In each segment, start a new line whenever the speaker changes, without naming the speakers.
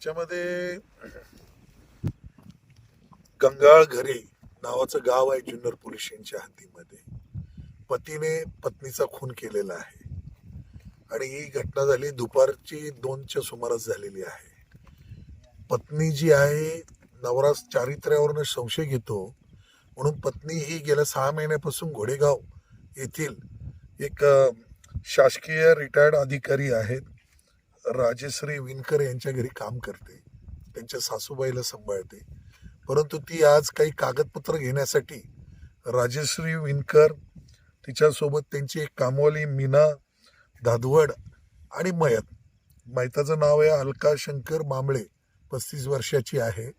याच्यामध्ये गंगाळ घरे नावाचं गाव आहे जुन्नर पोलीस यांच्या हद्दीमध्ये. पतीने पत्नीचा खून केलेला आहे. आणि ही घटना झाली दुपारची दोनच्या सुमारास झालेली आहे. पत्नी जी आहे नवरा चारित्र्यावरून संशय घेतो. म्हणून पत्नी ही गेल्या सहा महिन्यापासून घोडेगाव येथील एक शासकीय रिटायर्ड अधिकारी आहेत. राजेश्री विणकर यांच्या घरी काम करते. त्यांच्या सासूबाईला सांभाळते. परंतु ती आज काही कागदपत्र घेण्यासाठी राजेश्री विणकर तिच्यासोबत त्यांची एक कामवाली मीना धादवड आणि मयत. मैताचं नाव आहे अलका शंकर मांबळे पस्तीस वर्षाची आहे.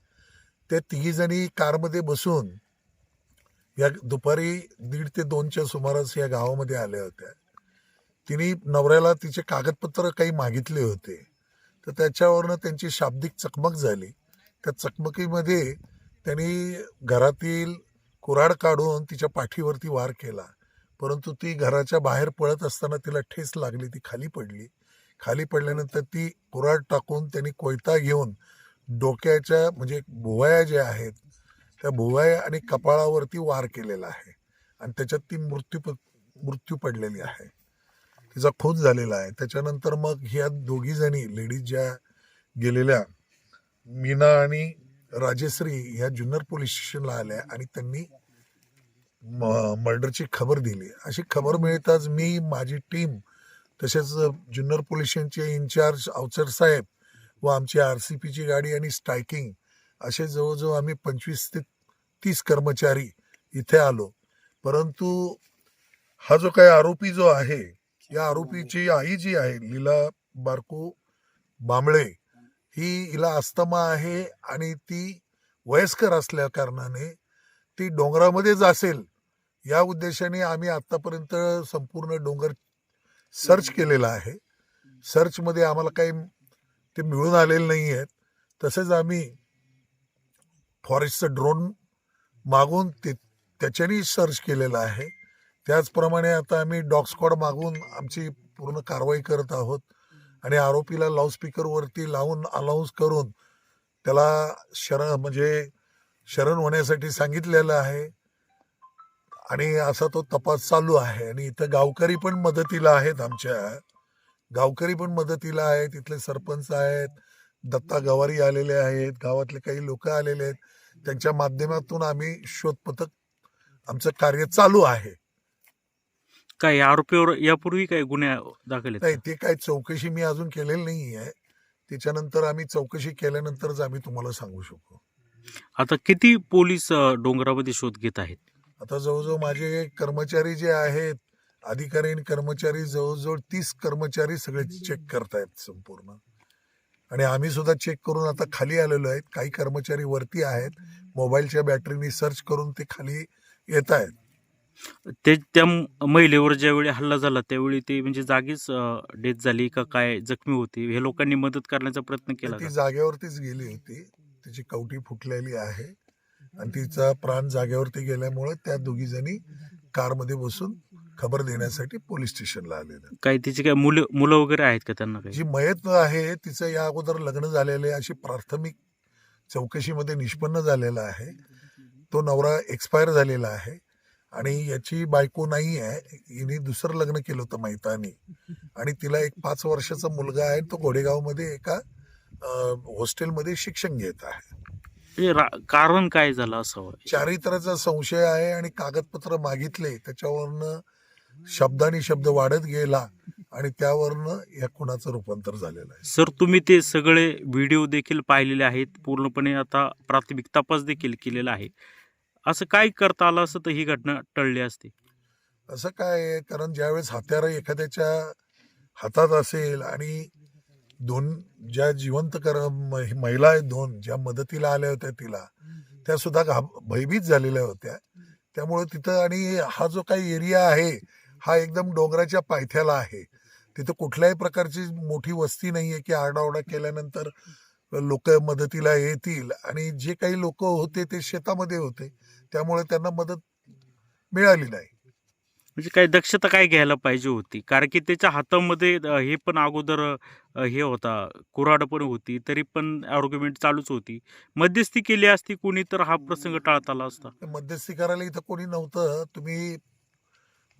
त्या तिघीजणी कारमध्ये बसून या दुपारी दीड ते दोनच्या सुमारास या गावामध्ये आल्या होत्या. तिने नवऱ्याला तिचे कागदपत्र काही मागितले होते. तर त्याच्यावरनं त्यांची शाब्दिक चकमक झाली. त्या चकमकीमध्ये त्यांनी घरातील कुऱ्हाड काढून तिच्या पाठीवरती वार केला. परंतु ती घराच्या बाहेर पळत असताना तिला ठेस लागली ती खाली पडली. खाली पडल्यानंतर ती कुऱ्हाड टाकून त्यांनी कोयता घेऊन डोक्याच्या म्हणजे भुवया ज्या आहेत त्या भुवया आणि कपाळावरती वार केलेला आहे. आणि त्याच्यात ती मृत्यू प- मृत्यू पडलेली आहे. तिचा खून झालेला आहे. त्याच्यानंतर मग ह्या दोघी जणी लेडीज ज्या गेलेल्या मीना आणि राजेश्री ह्या जुन्नर पोलीस स्टेशनला आल्या आणि त्यांनी म- मर्डरची खबर दिली. अशी खबर मिळताच मी माझी टीम तसेच जुन्नर पोलीस स्टेशनचे इन्चार्ज अवचर साहेब व आमची आर सी पीची गाडी आणि स्ट्रायकिंग असे जवळजवळ आम्ही पंचवीस ते तीस कर्मचारी इथे आलो. परंतु हा जो काही आरोपी जो आहे या आरोपीची आई जी आहे लीला बारको बांबळे ही हिला अस्थमा आहे आणि ती वयस्कर असल्या कारणाने ती डोंगरामध्येच असेल या उद्देशाने आम्ही आतापर्यंत संपूर्ण डोंगर सर्च केलेला आहे. सर्चमध्ये आम्हाला काही ते मिळून आलेले नाही आहेत तसेच आम्ही फॉरेस्टचं ड्रोन मागून ते त्याच्यानी सर्च केलेलं आहे. त्याचप्रमाणे आता आम्ही डॉग स्क्वॉड मागून आमची पूर्ण कारवाई करत आहोत. आणि आरोपीला लाऊडस्पीकरवरती लावून अलाउन्स करून त्याला शरण म्हणजे शरण होण्यासाठी सांगितलेलं आहे. आणि असा तो तपास चालू आहे. आणि इथं गावकरी पण मदतीला आहेत आमच्या. गावकरी पण मदतीला आहेत. इथले सरपंच आहेत. दत्ता गवारी आलेले आहेत. गावातले काही लोक आलेले आहेत. त्यांच्या माध्यमातून आम्ही शोध पथक आमचं कार्य चालू आहे.
काय आरोपीवर यापूर्वी काय गुन्हे दाखल आहेत
नाही ते काय चौकशी मी अजून केलेली नाही आहे त्याच्यानंतर आम्ही चौकशी केल्यानंतरच आम्ही तुम्हाला सांगू शकतो.
आता किती पोलीस अ, डोंगरामध्ये शोध घेत आहेत?
आता जवळजवळ माझे कर्मचारी जे आहेत अधिकारी आणि कर्मचारी जवळजवळ तीस कर्मचारी सगळे चेक करतायत संपूर्ण. आणि आम्ही सुद्धा चेक करून आता खाली आलेलो आहेत. काही कर्मचारी वरती आहेत. मोबाईलच्या बॅटरीनी सर्च करून ते खाली येत आहेत
ते त्या महिलेवर ज्यावेळी हल्ला झाला त्यावेळी ते म्हणजे जागीच डेथ झाली का काय जखमी होती हे लोकांनी मदत करण्याचा प्रयत्न केला
ती
का?
जागेवरतीच गेली होती. तिची कवटी फुटलेली आहे आणि तिचा प्राण जागेवरती गेल्यामुळे त्या दोघी जणी कारमध्ये बसून खबर देण्यासाठी पोलीस स्टेशनला आलेल्या.
काय तिची काय मुलं मुलं वगैरे आहेत का त्यांना काही?
जी मयत आहे तिचं या अगोदर लग्न झालेलं आहे अशी प्राथमिक चौकशीमध्ये निष्पन्न झालेलं आहे. तो नवरा एक्सपायर झालेला आहे. आणि याची बायको नाही आहे. हिने दुसरं लग्न केलं होतं मैतानी आणि तिला एक पाच वर्षाचा मुलगा आहे तो घोडेगावमध्ये एका हॉस्टेलमध्ये शिक्षण घेत आहे.
रा- कारण काय झालं असावं
चारित्र्याचा संशय आहे आणि कागदपत्र मागितले त्याच्यावरनं शब्दानी शब्द वाढत गेला आणि त्यावरनं या खुनाचं रूपांतर झालेलं आहे.
सर तुम्ही ते सगळे व्हिडिओ देखील पाहिलेले आहेत. पूर्णपणे आता प्राथमिक तपास देखील केलेला आहे. असं काय करता आलं असं तर ही घटना टळली असती?
असं काय आहे? कारण ज्यावेळेस हत्यार एखाद्याच्या हातात असेल आणि दोन ज्या जिवंत कर म- महिला आहेत दोन ज्या मदतीला आल्या होत्या तिला त्या सुद्धा घाब भयभीत झालेल्या होत्या. त्यामुळे तिथं आणि हा जो काही एरिया आहे हा एकदम डोंगराच्या पायथ्याला आहे. तिथं कुठल्याही प्रकारची मोठी वस्ती नाही आहे की आरडाओरडा केल्यानंतर लोक मदतीला येतील आणि जे काही लोक होते ते शेतामध्ये होते त्यामुळे त्यांना मदत मिळाली नाही.
म्हणजे काय दक्षता काय घ्यायला पाहिजे होती? कारण की त्याच्या हातामध्ये हे पण अगोदर हे होता कुऱ्हाड पण होती तरी पण आर्ग्युमेंट चालूच होती. मध्यस्थी केली असती कोणी तर हा प्रसंग टाळता आला असता?
मध्यस्थी करायला इथं कोणी नव्हतं. तुम्ही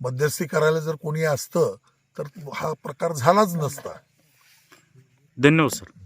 मध्यस्थी करायला जर कोणी असतं तर हा प्रकार झालाच नसता.
धन्यवाद सर.